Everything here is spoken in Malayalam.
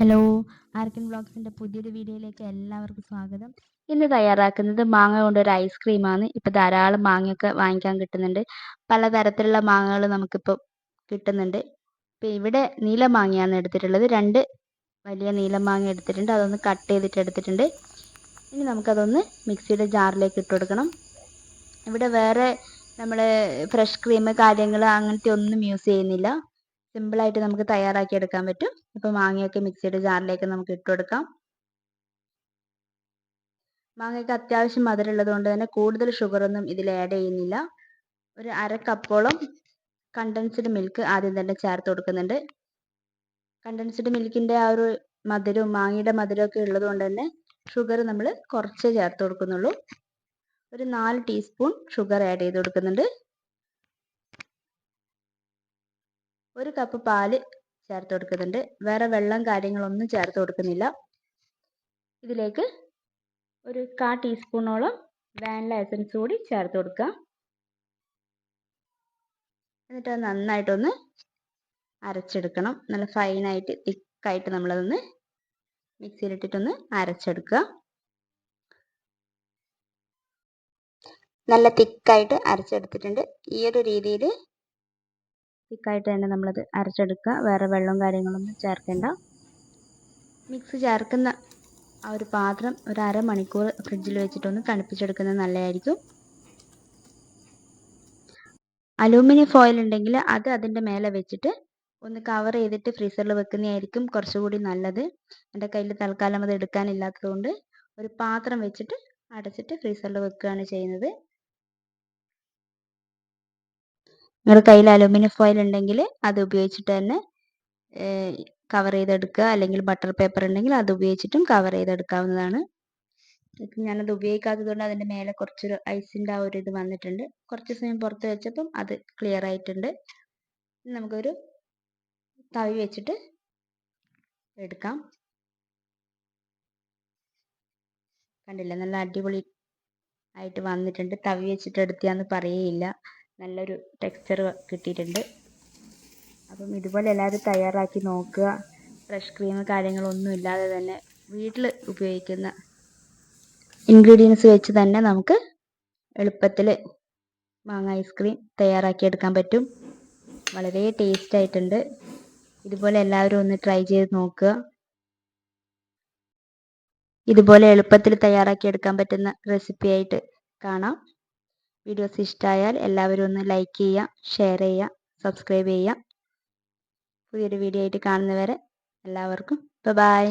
ഹലോ ആർക്കൻ ബ്ലോഗ്സിന്റെ പുതിയൊരു വീഡിയോയിലേക്ക് എല്ലാവർക്കും സ്വാഗതം. ഇന്ന് തയ്യാറാക്കുന്നത് മാങ്ങ കൊണ്ടൊരു ഐസ്ക്രീമാണ് ഇപ്പോൾ ധാരാളം മാങ്ങയൊക്കെ വാങ്ങിക്കാൻ കിട്ടുന്നുണ്ട്. പലതരത്തിലുള്ള മാങ്ങകൾ നമുക്കിപ്പോൾ കിട്ടുന്നുണ്ട്. ഇപ്പോൾ ഇവിടെ നീല മാങ്ങയാണ് എടുത്തിട്ടുള്ളത്. രണ്ട് വലിയ നീല മാങ്ങ എടുത്തിട്ടുണ്ട്. അതൊന്ന് കട്ട് ചെയ്തിട്ട് എടുത്തിട്ടുണ്ട്. ഇനി നമുക്കതൊന്ന് മിക്സിയുടെ ജാറിലേക്ക് ഇട്ട് കൊടുക്കണം. ഇവിടെ വേറെ നമ്മൾ ഫ്രഷ് ക്രീം കാര്യങ്ങൾ അങ്ങനത്തെ ഒന്നും യൂസ് ചെയ്യുന്നില്ല. സിമ്പിളായിട്ട് നമുക്ക് തയ്യാറാക്കി എടുക്കാൻ പറ്റും. ഇപ്പൊ മാങ്ങയൊക്കെ മിക്സിയുടെ ജാറിലേക്ക് നമുക്ക് ഇട്ട് കൊടുക്കാം. മാങ്ങയ്ക്ക് അത്യാവശ്യം മധുരമുള്ളത് കൊണ്ട് തന്നെ കൂടുതൽ ഷുഗറൊന്നും ഇതിൽ ആഡ് ചെയ്യുന്നില്ല. ഒരു അര കപ്പോളം കണ്ടൻസ്ഡ് മിൽക്ക് ആദ്യം തന്നെ ചേർത്ത് കൊടുക്കുന്നുണ്ട്. കണ്ടൻസ്ഡ് മിൽക്കിന്റെ ആ ഒരു മധുരവും മാങ്ങയുടെ മധുരമൊക്കെ ഉള്ളത് കൊണ്ട് തന്നെ ഷുഗർ നമ്മൾ കുറച്ച് ചേർത്ത് കൊടുക്കുന്നുള്ളൂ. ഒരു നാല് ടീസ്പൂൺ ഷുഗർ ആഡ് ചെയ്ത് കൊടുക്കുന്നുണ്ട്. ഒരു കപ്പ് പാൽ ചേർത്ത് കൊടുക്കുന്നുണ്ട്. വേറെ വെള്ളം കാര്യങ്ങളൊന്നും ചേർത്ത് കൊടുക്കുന്നില്ല. ഇതിലേക്ക് ഒരു കാ ടീസ്പൂണോളം വാനില എസൻസ് കൂടി ചേർത്ത് കൊടുക്കുക. എന്നിട്ട് അത് നന്നായിട്ടൊന്ന് അരച്ചെടുക്കണം. നല്ല ഫൈനായിട്ട് തിക്കായിട്ട് നമ്മളതൊന്ന് മിക്സിയിലിട്ടിട്ടൊന്ന് അരച്ചെടുക്കുക. നല്ല തിക്കായിട്ട് അരച്ചെടുത്തിട്ടുണ്ട്. ഈ ഒരു രീതിയിൽ തിക്കായിട്ട് തന്നെ നമ്മളത് അരച്ചെടുക്കുക. വേറെ വെള്ളവും കാര്യങ്ങളൊന്നും ചേർക്കേണ്ട. മിക്സ് ചേർക്കുന്ന ആ ഒരു പാത്രം ഒരു അരമണിക്കൂർ ഫ്രിഡ്ജിൽ വെച്ചിട്ടൊന്ന് തണുപ്പിച്ചെടുക്കുന്നത് നല്ലതായിരിക്കും. അലൂമിനിയം ഫോയിൽ ഉണ്ടെങ്കിൽ അത് അതിന്റെ മേലെ വെച്ചിട്ട് ഒന്ന് കവർ ചെയ്തിട്ട് ഫ്രീസറിൽ വെക്കുന്നതായിരിക്കും കുറച്ചുകൂടി നല്ലത്. എന്റെ കയ്യിൽ തൽക്കാലം അത് എടുക്കാനില്ലാത്തതുകൊണ്ട് ഒരു പാത്രം വെച്ചിട്ട് അടച്ചിട്ട് ഫ്രീസറിൽ വെക്കുകയാണ് ചെയ്യുന്നത്. നിങ്ങളുടെ കയ്യിൽ അലുമിനിയം ഫോയിൽ ഉണ്ടെങ്കിൽ അത് ഉപയോഗിച്ചിട്ട് തന്നെ കവർ ചെയ്തെടുക്കുക. അല്ലെങ്കിൽ ബട്ടർ പേപ്പർ ഉണ്ടെങ്കിൽ അത് ഉപയോഗിച്ചിട്ടും കവർ ചെയ്തെടുക്കാവുന്നതാണ്. ഞാനത് ഉപയോഗിക്കാത്തത് കൊണ്ട് അതിന്റെ മേലെ കുറച്ചൊരു ഐസിന്റെ ആ ഒരു ഇത് വന്നിട്ടുണ്ട്. കുറച്ച് സമയം പുറത്ത് വെച്ചപ്പം അത് ക്ലിയർ ആയിട്ടുണ്ട്. നമുക്കൊരു തവി വെച്ചിട്ട് എടുക്കാം. കണ്ടില്ല? നല്ല അടിപൊളി ആയിട്ട് വന്നിട്ടുണ്ട്. തവി വെച്ചിട്ട് എടുത്തിയാന്ന് പറയേയില്ല. നല്ലൊരു ടെക്സ്ചർ കിട്ടിയിട്ടുണ്ട്. അപ്പം ഇതുപോലെ എല്ലാവരും തയ്യാറാക്കി നോക്കുക. ഫ്രഷ് ക്രീം കാര്യങ്ങളൊന്നും ഇല്ലാതെ തന്നെ വീട്ടിൽ ഉപയോഗിക്കുന്ന ഇൻഗ്രീഡിയൻസ് വെച്ച് തന്നെ നമുക്ക് എളുപ്പത്തിൽ മാങ്ങ ഐസ്ക്രീം തയ്യാറാക്കിയെടുക്കാൻ പറ്റും. വളരെ ടേസ്റ്റ് ആയിട്ടുണ്ട്. ഇതുപോലെ എല്ലാവരും ഒന്ന് ട്രൈ ചെയ്ത് നോക്കുക. ഇതുപോലെ എളുപ്പത്തിൽ തയ്യാറാക്കിയെടുക്കാൻ പറ്റുന്ന റെസിപ്പി ആയിട്ട് കാണാം. വീഡിയോസ് ഇഷ്ടമായാൽ എല്ലാവരും ഒന്ന് ലൈക്ക് ചെയ്യുക ഷെയർ ചെയ്യുക സബ്സ്ക്രൈബ് ചെയ്യുക പുതിയൊരു വീഡിയോ ആയിട്ട് കാണുന്നവരെ എല്ലാവർക്കും ബൈ